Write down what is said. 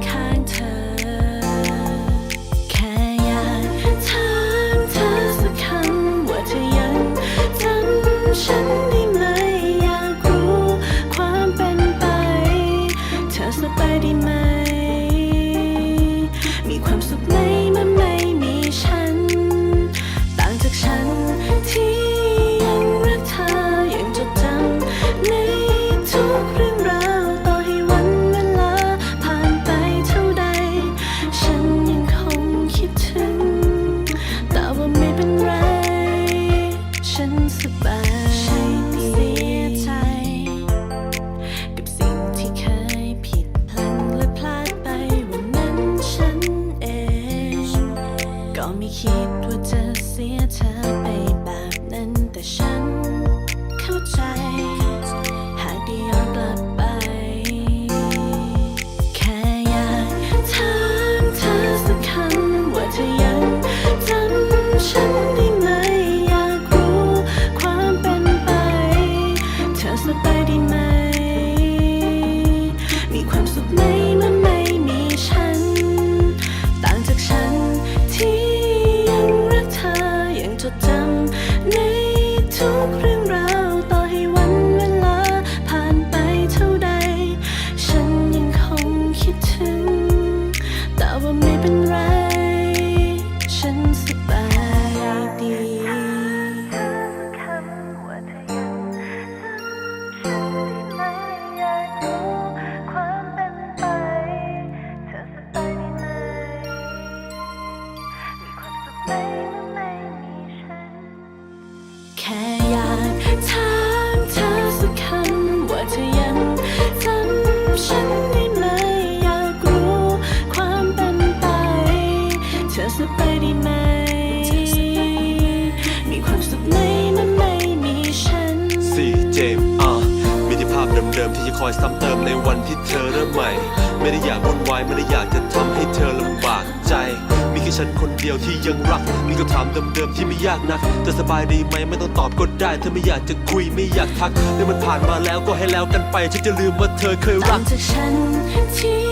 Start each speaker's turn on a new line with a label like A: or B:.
A: 看 ไม่เป็นไร ฉันสบายดีแค่อยากทำ อย
B: ซ้ำเติมในวันที่เธอเริ่มใหม่ ไม่ได้อยากวุ่นวายไม่ได้อยากจะทำให้เธอลำบากใจ มีแค่ฉันคนเดียวที่ยังรัก มีคำถามเดิมๆที่ไม่ยากนัก แต่สบายดีไหมไม่ต้องตอบก็ได้ เธอไม่อยากจะคุยไม่อยากทักเรื่องมันผ่านมาแล้วก็ให้แล้วกันไปฉันจะลืมว่าเธอเคยรั
A: กจากฉันที่